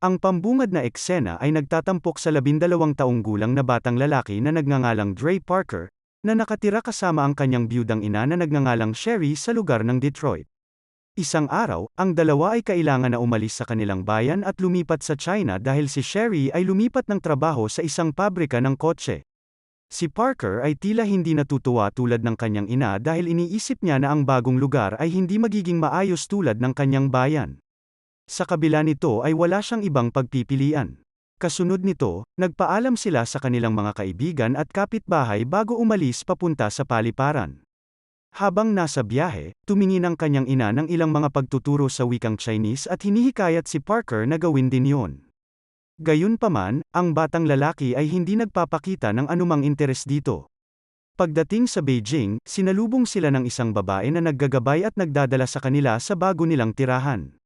Ang pambungad na eksena ay nagtatampok sa labindalawang taong gulang na batang lalaki na nagngangalang Dre Parker, na nakatira kasama ang kanyang biyudang ina na nagngangalang Sherry sa lugar ng Detroit. Isang araw, ang dalawa ay kailangan na umalis sa kanilang bayan at lumipat sa China dahil si Sherry ay lumipat ng trabaho sa isang pabrika ng kotse. Si Parker ay tila hindi natutuwa tulad ng kanyang ina dahil iniisip niya na ang bagong lugar ay hindi magiging maayos tulad ng kanyang bayan. Sa kabila nito ay wala siyang ibang pagpipilian. Kasunod nito, nagpaalam sila sa kanilang mga kaibigan at kapitbahay bago umalis papunta sa paliparan. Habang nasa biyahe, tumingin ang kanyang ina ng ilang mga pagtuturo sa wikang Chinese at hinihikayat si Parker na gawin din yon. Gayunpaman, ang batang lalaki ay hindi nagpapakita ng anumang interes dito. Pagdating sa Beijing, sinalubong sila ng isang babae na naggagabay at nagdadala sa kanila sa bago nilang tirahan.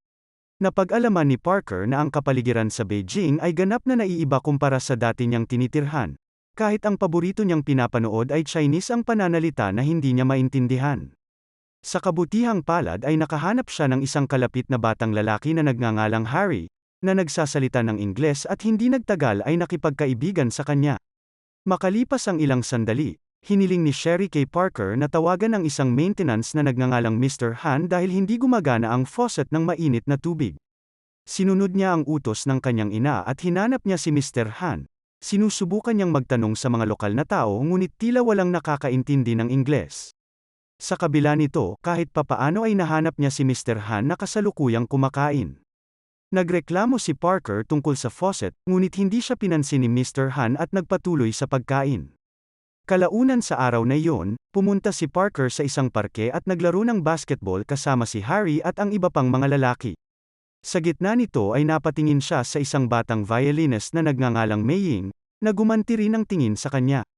Napag-alaman ni Parker na ang kapaligiran sa Beijing ay ganap na naiiba kumpara sa dati niyang tinitirhan. Kahit ang paborito niyang pinapanood ay Chinese ang pananalita na hindi niya maintindihan. Sa kabutihang palad ay nakahanap siya ng isang kalapit na batang lalaki na nagngangalang Harry, na nagsasalita ng Ingles at hindi nagtagal ay nakipagkaibigan sa kanya. Makalipas ang ilang sandali, hiniling ni Sherry K. Parker na tawagan ang isang maintenance na nagngangalang Mr. Han dahil hindi gumagana ang faucet ng mainit na tubig. Sinunod niya ang utos ng kanyang ina at hinanap niya si Mr. Han. Sinusubukan niyang magtanong sa mga lokal na tao ngunit tila walang nakakaintindi ng Ingles. Sa kabila nito, kahit papaano ay nahanap niya si Mr. Han na kasalukuyang kumakain. Nagreklamo si Parker tungkol sa faucet, ngunit hindi siya pinansin ni Mr. Han at nagpatuloy sa pagkain. Kalaunan sa araw na iyon, pumunta si Parker sa isang parke at naglaro ng basketball kasama si Harry at ang iba pang mga lalaki. Sa gitna nito ay napatingin siya sa isang batang violinist na nagngangalang Mei Ying, na gumanti rin ng tingin sa kanya.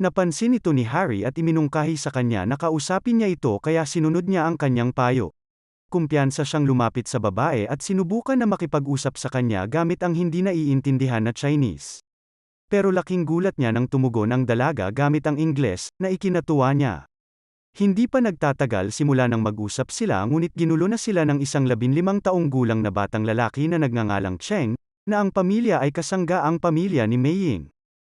Napansin ito ni Harry at iminungkahi sa kanya na kausapin niya ito kaya sinunod niya ang kanyang payo. Kumpiyansa siyang lumapit sa babae at sinubukan na makipag-usap sa kanya gamit ang hindi naiintindihan na Chinese. Pero laking gulat niya nang tumugon ang dalaga gamit ang Ingles, na ikinatuwa niya. Hindi pa nagtatagal simula nang mag-usap sila ngunit ginulo na sila ng isang labinlimang taong gulang na batang lalaki na nagngangalang Cheng, na ang pamilya ay kasangga ang pamilya ni Mei Ying.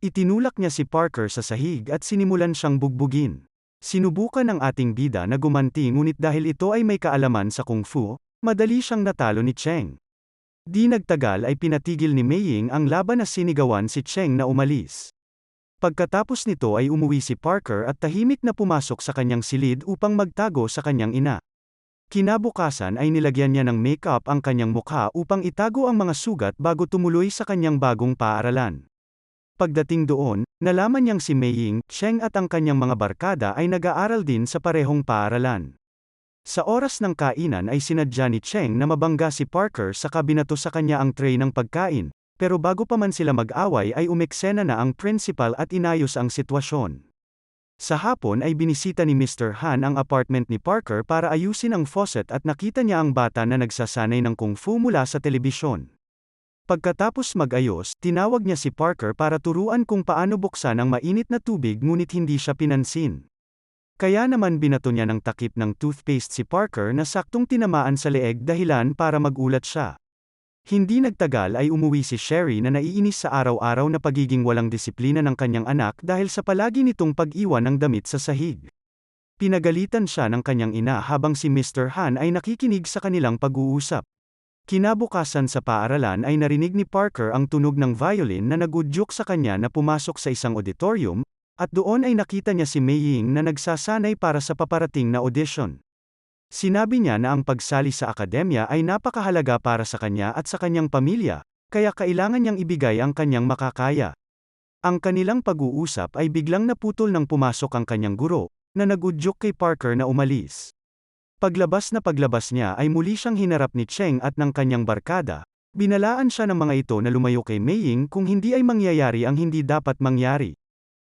Itinulak niya si Parker sa sahig at sinimulan siyang bugbugin. Sinubukan ng ating bida na gumanti ngunit dahil ito ay may kaalaman sa kung fu, madali siyang natalo ni Cheng. Di nagtagal ay pinatigil ni Mei Ying ang laban na sinigawan si Cheng na umalis. Pagkatapos nito ay umuwi si Parker at tahimik na pumasok sa kanyang silid upang magtago sa kanyang ina. Kinabukasan ay nilagyan niya ng makeup ang kanyang mukha upang itago ang mga sugat bago tumuloy sa kanyang bagong paaralan. Pagdating doon, nalaman niyang si Mei Ying, Cheng at ang kanyang mga barkada ay nag-aaral din sa parehong paaralan. Sa oras ng kainan ay sinadya ni Cheng na mabangga si Parker sa kabinato sa kanya ang tray ng pagkain, pero bago pa man sila mag-away ay umeksena na ang principal at inayos ang sitwasyon. Sa hapon ay binisita ni Mr. Han ang apartment ni Parker para ayusin ang faucet at nakita niya ang bata na nagsasanay ng kung fu mula sa telebisyon. Pagkatapos mag-ayos, tinawag niya si Parker para turuan kung paano buksan ang mainit na tubig ngunit hindi siya pinansin. Kaya naman binato niya ng takip ng toothpaste si Parker na saktong tinamaan sa leeg dahilan para magulat siya. Hindi nagtagal ay umuwi si Sherry na naiinis sa araw-araw na pagiging walang disiplina ng kanyang anak dahil sa palagi nitong pag-iwan ng damit sa sahig. Pinagalitan siya ng kanyang ina habang si Mr. Han ay nakikinig sa kanilang pag-uusap. Kinabukasan sa paaralan ay narinig ni Parker ang tunog ng violin na nagudyok sa kanya na pumasok sa isang auditorium, at doon ay nakita niya si Mei Ying na nagsasanay para sa paparating na audition. Sinabi niya na ang pagsali sa akademya ay napakahalaga para sa kanya at sa kanyang pamilya, kaya kailangan niyang ibigay ang kanyang makakaya. Ang kanilang pag-uusap ay biglang naputol nang pumasok ang kanyang guro, na nagudyok kay Parker na umalis. Paglabas na paglabas niya ay muli siyang hinarap ni Cheng at ng kanyang barkada, binalaan siya ng mga ito na lumayo kay Mei Ying kung hindi ay mangyayari ang hindi dapat mangyari.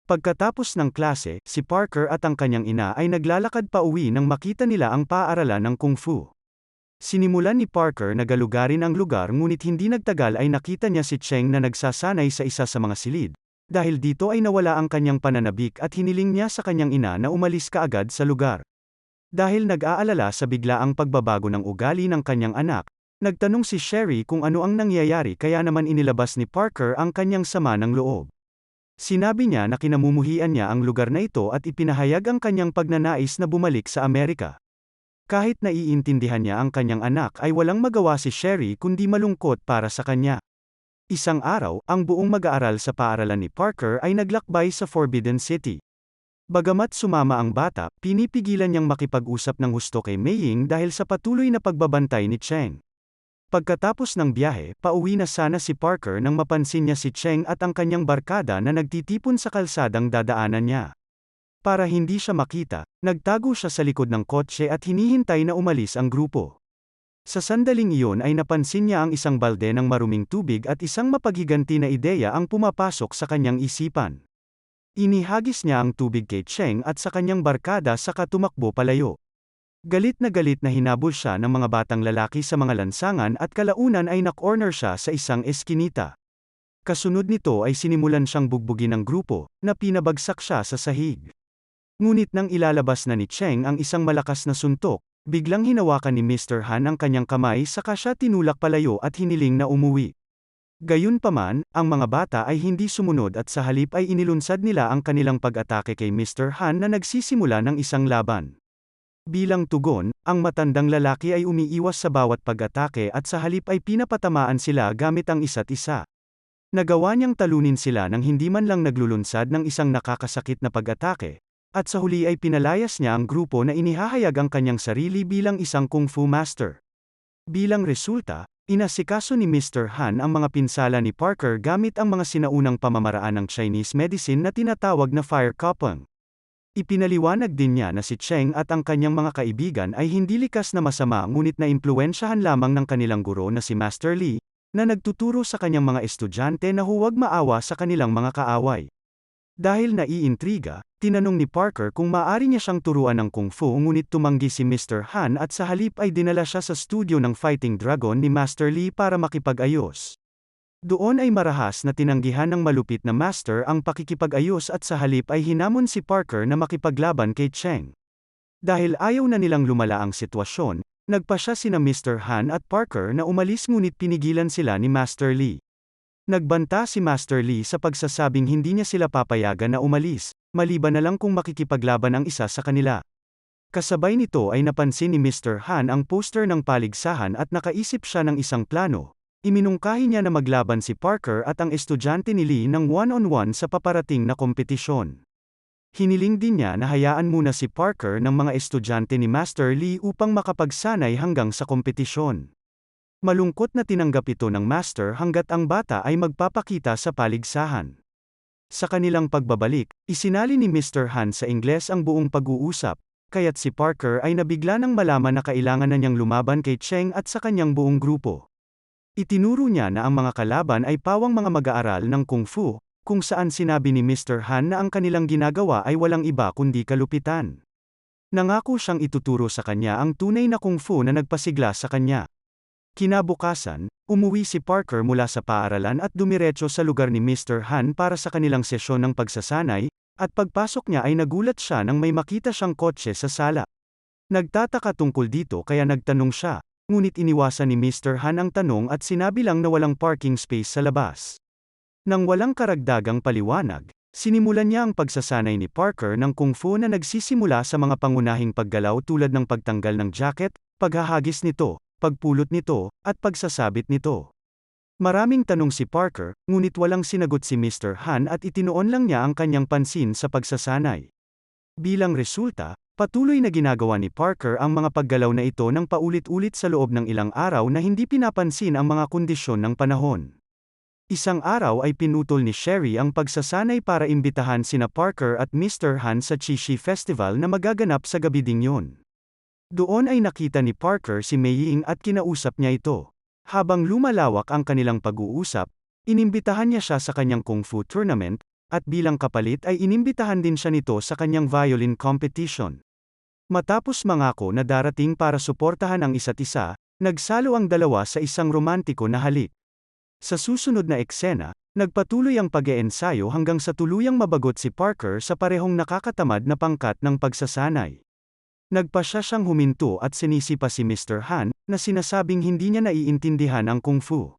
Pagkatapos ng klase, si Parker at ang kanyang ina ay naglalakad pa uwi nang makita nila ang paaralan ng kung fu. Sinimulan ni Parker na galugarin ang lugar ngunit hindi nagtagal ay nakita niya si Cheng na nagsasanay sa isa sa mga silid. Dahil dito ay nawala ang kanyang pananabik at hiniling niya sa kanyang ina na umalis kaagad sa lugar. Dahil nag-aalala sa biglaang pagbabago ng ugali ng kanyang anak, Nagtanong si Sherry kung ano ang nangyayari kaya naman inilabas ni Parker ang kanyang sama ng loob. Sinabi niya na kinamumuhian niya ang lugar na ito at ipinahayag ang kanyang pagnanais na bumalik sa Amerika. Kahit naiintindihan niya ang kanyang anak ay walang magawa si Sherry kundi malungkot para sa kanya. Isang araw, ang buong mag-aaral sa paaralan ni Parker ay naglakbay sa Forbidden City. Bagamat sumama ang bata, pinipigilan niyang makipag-usap ng husto kay Mei Ying dahil sa patuloy na pagbabantay ni Cheng. Pagkatapos ng biyahe, pauwi na sana si Parker nang mapansin niya si Cheng at ang kanyang barkada na nagtitipon sa kalsadang dadaanan niya. Para hindi siya makita, nagtago siya sa likod ng kotse at hinihintay na umalis ang grupo. Sa sandaling iyon ay napansin niya ang isang balde ng maruming tubig at isang mapaghiganti na ideya ang pumapasok sa kanyang isipan. Inihagis niya ang tubig kay Cheng at sa kanyang barkada saka tumakbo palayo. Galit na galit na hinabol siya ng mga batang lalaki sa mga lansangan at kalaunan ay nakorner siya sa isang eskinita. Kasunod nito ay sinimulan siyang bugbugin ng grupo, na pinabagsak siya sa sahig. Ngunit nang ilalabas na ni Cheng ang isang malakas na suntok, biglang hinawakan ni Mr. Han ang kanyang kamay saka siya tinulak palayo at hiniling na umuwi. Gayunpaman, ang mga bata ay hindi sumunod at sa halip ay inilunsad nila ang kanilang pag-atake kay Mr. Han na nagsisimula ng isang laban. Bilang tugon, ang matandang lalaki ay umiiwas sa bawat pag-atake at sa halip ay pinapatamaan sila gamit ang isa't isa. Nagawa niyang talunin sila nang hindi man lang naglulunsad ng isang nakakasakit na pag-atake, at sa huli ay pinalayas niya ang grupo na inihahayag ang kanyang sarili bilang isang kung fu master. Bilang resulta, inasikaso ni Mr. Han ang mga pinsala ni Parker gamit ang mga sinaunang pamamaraan ng Chinese medicine na tinatawag na fire cupping. Ipinaliwanag din niya na si Cheng at ang kanyang mga kaibigan ay hindi likas na masama ngunit na impluensyahan lamang ng kanilang guro na si Master Lee, na nagtuturo sa kanyang mga estudyante na huwag maawa sa kanilang mga kaaway. Dahil naiintriga, tinanong ni Parker kung maaari niya siyang turuan ng kung fu ngunit tumanggi si Mr. Han at sa halip ay dinala siya sa studio ng Fighting Dragon ni Master Lee para makipag-ayos. Doon ay marahas na tinanggihan ng malupit na master ang pakikipag-ayos at sa halip ay hinamon si Parker na makipaglaban kay Cheng. Dahil ayaw na nilang lumala ang sitwasyon, nagpa siya sina Mr. Han at Parker na umalis ngunit pinigilan sila ni Master Lee. Nagbanta si Master Lee sa pagsasabing hindi niya sila papayagan na umalis, maliban na lang kung makikipaglaban ang isa sa kanila. Kasabay nito ay napansin ni Mr. Han ang poster ng paligsahan at nakaisip siya ng isang plano, Iminungkahi niya na maglaban si Parker at ang estudyante ni Lee ng one-on-one sa paparating na kompetisyon. Hiniling din niya na hayaan muna si Parker ng mga estudyante ni Master Lee upang makapagsanay hanggang sa kompetisyon. Malungkot na tinanggap ito ng Master hanggat ang bata ay magpapakita sa paligsahan. Sa kanilang pagbabalik, isinali ni Mr. Han sa Ingles ang buong pag-uusap, kaya't si Parker ay nabigla nang malaman na kailangan na niyang lumaban kay Cheng at sa kanyang buong grupo. Itinuro niya na ang mga kalaban ay pawang mga mag-aaral ng kung fu, kung saan sinabi ni Mr. Han na ang kanilang ginagawa ay walang iba kundi kalupitan. Nangako siyang ituturo sa kanya ang tunay na kung fu na nagpasigla sa kanya. Kinabukasan, umuwi si Parker mula sa paaralan at dumiretso sa lugar ni Mr. Han para sa kanilang sesyon ng pagsasanay, at pagpasok niya ay nagulat siya nang may makita siyang kotse sa sala. Nagtataka tungkol dito kaya nagtanong siya, Ngunit iniwasan ni Mr. Han ang tanong at sinabi lang na walang parking space sa labas. Nang walang karagdagang paliwanag, sinimulan niya ang pagsasanay ni Parker ng kung fu na nagsisimula sa mga pangunahing paggalaw tulad ng pagtanggal ng jacket, paghahagis nito, pagpulot nito, at pagsasabit nito. Maraming tanong si Parker, ngunit walang sinagot si Mr. Han at itinuon lang niya ang kanyang pansin sa pagsasanay. Bilang resulta, Patuloy na ginagawa ni Parker ang mga paggalaw na ito ng paulit-ulit sa loob ng ilang araw na hindi pinapansin ang mga kondisyon ng panahon. Isang araw ay pinutol ni Sherry ang pagsasanay para imbitahan sina Parker at Mr. Han sa Chishi Festival na magaganap sa gabi ding yun. Doon ay nakita ni Parker si Mei Ying at kinausap niya ito. Habang lumalawak ang kanilang pag-uusap, inimbitahan niya siya sa kanyang kung fu tournament, at bilang kapalit ay inimbitahan din siya nito sa kanyang violin competition. Matapos mangako na darating para suportahan ang isa't isa, nagsalo ang dalawa sa isang romantiko na halik. Sa susunod na eksena, nagpatuloy ang pag-eensayo hanggang sa tuluyang mabagot si Parker sa parehong nakakatamad na pangkat ng pagsasanay. Nagpa siya siyang huminto at sinisi pa si Mr. Han, na sinasabing hindi niya naiintindihan ang kung fu.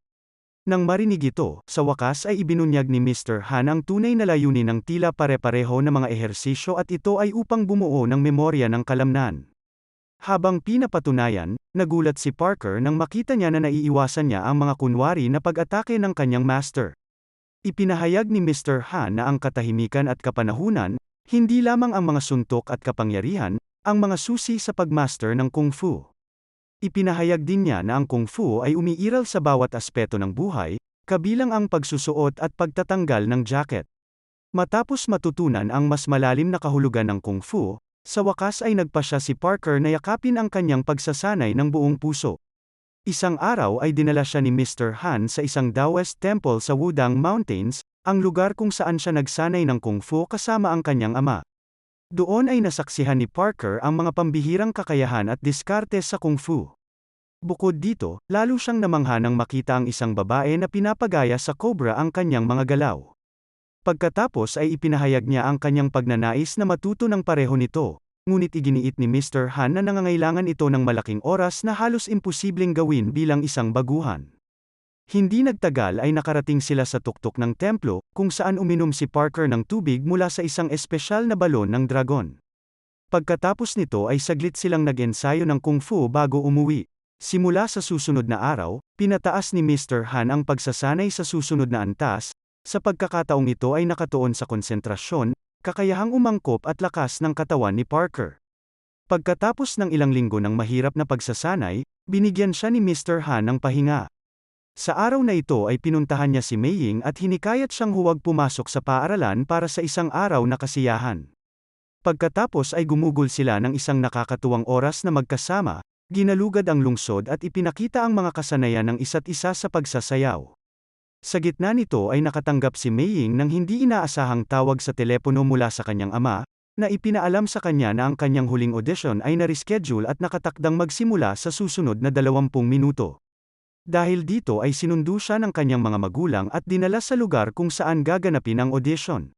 Nang marinig ito, sa wakas ay ibinunyag ni Mr. Han ang tunay na layunin ng tila pare-pareho na mga ehersisyo at ito ay upang bumuo ng memorya ng kalamnan. Habang pinapatunayan, nagulat si Parker nang makita niya na naiiwasan niya ang mga kunwari na pag-atake ng kanyang master. Ipinahayag ni Mr. Han na ang katahimikan at kapanahunan, hindi lamang ang mga suntok at kapangyarihan, ang mga susi sa pagmaster ng kung fu. Ipinahayag din niya na ang kung fu ay umiiral sa bawat aspeto ng buhay, kabilang ang pagsusuot at pagtatanggal ng jacket. Matapos matutunan ang mas malalim na kahulugan ng kung fu, sa wakas ay nagpa siya si Parker na yakapin ang kanyang pagsasanay ng buong puso. Isang araw ay dinala siya ni Mr. Han sa isang Taoist temple sa Wudang Mountains, ang lugar kung saan siya nagsanay ng kung fu kasama ang kanyang ama. Doon ay nasaksihan ni Parker ang mga pambihirang kakayahan at diskarte sa kung fu. Bukod dito, lalo siyang namangha nang makita ang isang babae na pinapagaya sa cobra ang kanyang mga galaw. Pagkatapos ay ipinahayag niya ang kanyang pagnanais na matuto ng pareho nito, ngunit iginiit ni Mr. Han na nangangailangan ito ng malaking oras na halos imposibleng gawin bilang isang baguhan. Hindi nagtagal ay nakarating sila sa tuktok ng templo, kung saan uminom si Parker ng tubig mula sa isang espesyal na balon ng dragon. Pagkatapos nito ay saglit silang nag-ensayo ng kung fu bago umuwi. Simula sa susunod na araw, pinataas ni Mr. Han ang pagsasanay sa susunod na antas, sa pagkakataong ito ay nakatuon sa konsentrasyon, kakayahang umangkop at lakas ng katawan ni Parker. Pagkatapos ng ilang linggo ng mahirap na pagsasanay, binigyan siya ni Mr. Han ng pahinga. Sa araw na ito ay pinuntahan niya si Mei Ying at hinikayat siyang huwag pumasok sa paaralan para sa isang araw na kasiyahan. Pagkatapos ay gumugol sila ng isang nakakatuwang oras na magkasama, ginalugad ang lungsod at ipinakita ang mga kasanayan ng isa't isa sa pagsasayaw. Sa gitna nito ay nakatanggap si Mei Ying ng hindi inaasahang tawag sa telepono mula sa kanyang ama, na ipinaalam sa kanya na ang kanyang huling audition ay na-reschedule at nakatakdang magsimula sa susunod na 20 minuto. Dahil dito ay sinundo siya ng kanyang mga magulang at dinala sa lugar kung saan gaganapin ang audition.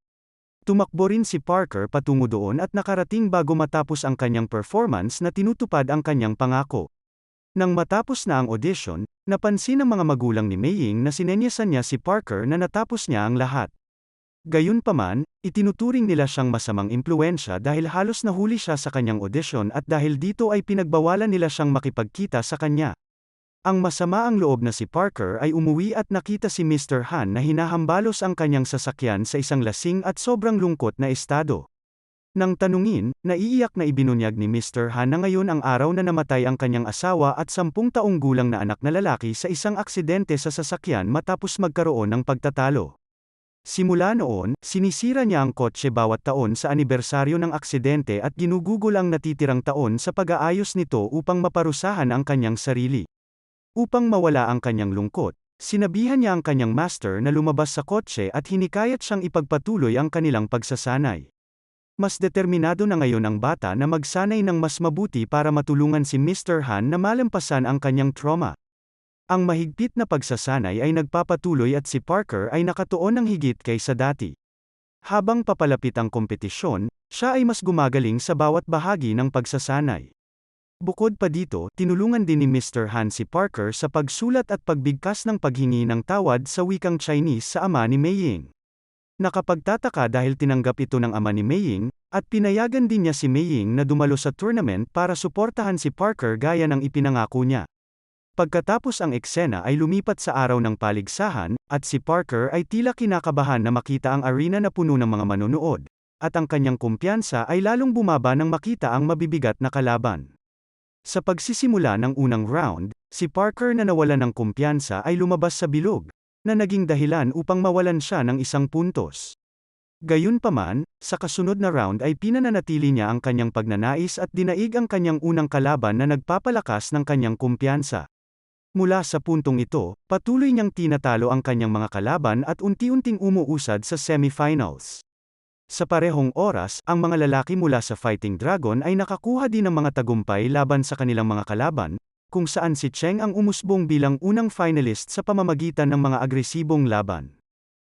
Tumakbo rin si Parker patungo doon at nakarating bago matapos ang kanyang performance na tinutupad ang kanyang pangako. Nang matapos na ang audition, napansin ng mga magulang ni Maying na sinenyasan niya si Parker na natapos niya ang lahat. Gayunpaman, itinuturing nila siyang masamang impluensya dahil halos nahuli siya sa kanyang audition at dahil dito ay pinagbawalan nila siyang makipagkita sa kanya. Ang masama ang loob na si Parker ay umuwi at nakita si Mr. Han na hinahambalos ang kanyang sasakyan sa isang lasing at sobrang lungkot na estado. Nang tanungin, naiiyak na ibinunyag ni Mr. Han na ngayon ang araw na namatay ang kanyang asawa at sampung taong gulang na anak na lalaki sa isang aksidente sa sasakyan matapos magkaroon ng pagtatalo. Simula noon, sinisira niya ang kotse bawat taon sa anibersaryo ng aksidente at ginugugol ang natitirang taon sa pag-aayos nito upang maparusahan ang kanyang sarili. Upang mawala ang kanyang lungkot, sinabihan niya ang kanyang master na lumabas sa kotse at hinikayat siyang ipagpatuloy ang kanilang pagsasanay. Mas determinado na ngayon ang bata na magsanay ng mas mabuti para matulungan si Mr. Han na malampasan ang kanyang trauma. Ang mahigpit na pagsasanay ay nagpapatuloy at si Parker ay nakatuon ng higit kaysa dati. Habang papalapit ang kompetisyon, siya ay mas gumagaling sa bawat bahagi ng pagsasanay. Bukod pa dito, tinulungan din ni Mr. Han si Parker sa pagsulat at pagbigkas ng paghingi ng tawad sa wikang Chinese sa ama ni Mei Ying. Nakapagtataka dahil tinanggap ito ng ama ni Mei Ying, at pinayagan din niya si Mei Ying na dumalo sa tournament para suportahan si Parker gaya ng ipinangako niya. Pagkatapos ang eksena ay lumipat sa araw ng paligsahan, at si Parker ay tila kinakabahan na makita ang arena na puno ng mga manonood, at ang kanyang kumpiyansa ay lalong bumaba nang makita ang mabibigat na kalaban. Sa pagsisimula ng unang round, si Parker na nawalan ng kumpiyansa ay lumabas sa bilog, na naging dahilan upang mawalan siya ng isang puntos. Gayunpaman, sa kasunod na round ay pinananatili niya ang kanyang pagnanais at dinaig ang kanyang unang kalaban na nagpapalakas ng kanyang kumpiyansa. Mula sa puntong ito, patuloy niyang tinatalo ang kanyang mga kalaban at unti-unting umuusad sa semifinals. Sa parehong oras, ang mga lalaki mula sa Fighting Dragon ay nakakuha din ng mga tagumpay laban sa kanilang mga kalaban, kung saan si Cheng ang umusbong bilang unang finalist sa pamamagitan ng mga agresibong laban.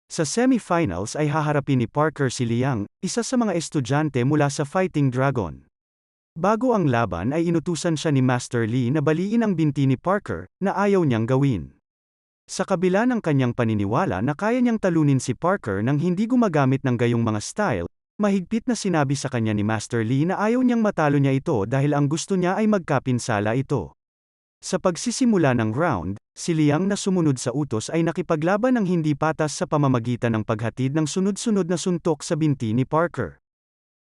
Sa semifinals ay haharapin ni Parker si Liang, isa sa mga estudyante mula sa Fighting Dragon. Bago ang laban ay inutusan siya ni Master Lee na baliin ang binti ni Parker, na ayaw niyang gawin. Sa kabila ng kanyang paniniwala na kaya niyang talunin si Parker nang hindi gumagamit ng gayong mga style, mahigpit na sinabi sa kanya ni Master Lee na ayaw niyang matalo niya ito dahil ang gusto niya ay magkapinsala ito. Sa pagsisimula ng round, si Liang na sumunod sa utos ay nakipaglaban ng hindi patas sa pamamagitan ng paghatid ng sunod-sunod na suntok sa binti ni Parker.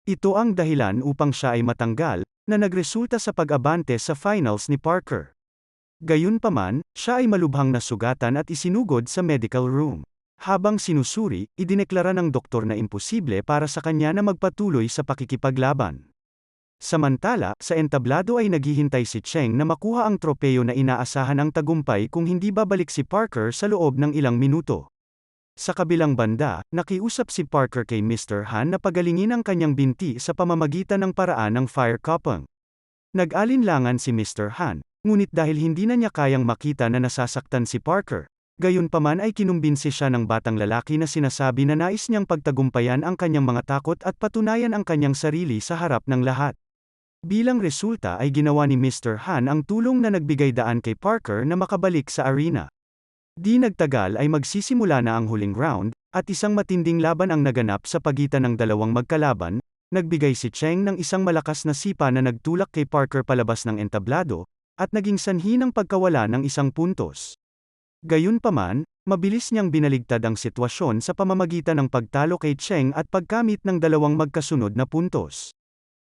Ito ang dahilan upang siya ay matanggal, na nagresulta sa pag-abante sa finals ni Parker. Gayunpaman, siya ay malubhang nasugatan at isinugod sa medical room. Habang sinusuri, idineklara ng doktor na imposible para sa kanya na magpatuloy sa pakikipaglaban. Samantala, sa entablado ay naghihintay si Cheng na makuha ang tropeyo na inaasahan ang tagumpay kung hindi babalik si Parker sa loob ng ilang minuto. Sa kabilang banda, nakiusap si Parker kay Mr. Han na pagalingin ang kanyang binti sa pamamagitan ng paraan ng fire cupping. Nag-alinlangan si Mr. Han, ngunit dahil hindi na niya kayang makita na nasasaktan si Parker, gayunpaman ay kinumbinsi siya ng batang lalaki na sinasabi na nais niyang pagtagumpayan ang kanyang mga takot at patunayan ang kanyang sarili sa harap ng lahat. Bilang resulta ay ginawa ni Mr. Han ang tulong na nagbigay daan kay Parker na makabalik sa arena. Di nagtagal ay magsisimula na ang huling round, at isang matinding laban ang naganap sa pagitan ng dalawang magkalaban, nagbigay si Cheng ng isang malakas na sipa na nagtulak kay Parker palabas ng entablado, at naging sanhi ng pagkawala ng isang puntos. Gayunpaman, mabilis niyang binaligtad ang sitwasyon sa pamamagitan ng pagtalo kay Cheng at pagkamit ng dalawang magkasunod na puntos.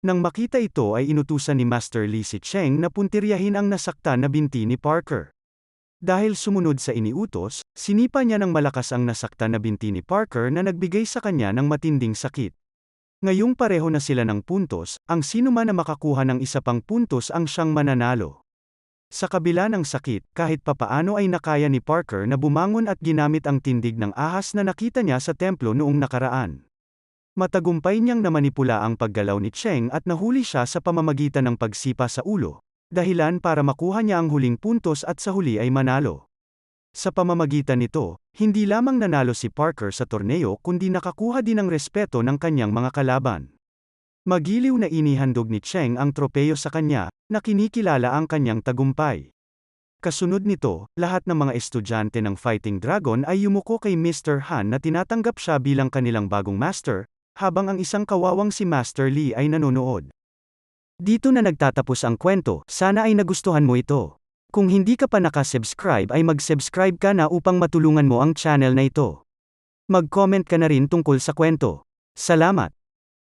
Nang makita ito ay inutusan ni Master Lee si Cheng na puntiryahin ang nasaktan na binti ni Parker. Dahil sumunod sa iniutos, sinipa niya ng malakas ang nasaktan na binti ni Parker na nagbigay sa kanya ng matinding sakit. Ngayong pareho na sila ng puntos, ang sino man na makakuha ng isa pang puntos ang siyang mananalo. Sa kabila ng sakit, kahit papaano ay nakaya ni Parker na bumangon at ginamit ang tindig ng ahas na nakita niya sa templo noong nakaraan. Matagumpay niyang namanipula ang paggalaw ni Cheng at nahuli siya sa pamamagitan ng pagsipa sa ulo, dahilan para makuha niya ang huling puntos at sa huli ay manalo. Sa pamamagitan nito, hindi lamang nanalo si Parker sa torneo kundi nakakuha din ng respeto ng kanyang mga kalaban. Magiliw na inihandog ni Cheng ang tropeyo sa kanya, na kinikilala ang kanyang tagumpay. Kasunod nito, lahat ng mga estudyante ng Fighting Dragon ay yumuko kay Mr. Han na tinatanggap siya bilang kanilang bagong master, habang ang isang kawawang si Master Lee ay nanonood. Dito na nagtatapos ang kwento, sana ay nagustuhan mo ito. Kung hindi ka pa nakasubscribe ay mag-subscribe ka na upang matulungan mo ang channel na ito. Mag-comment ka na rin tungkol sa kwento. Salamat!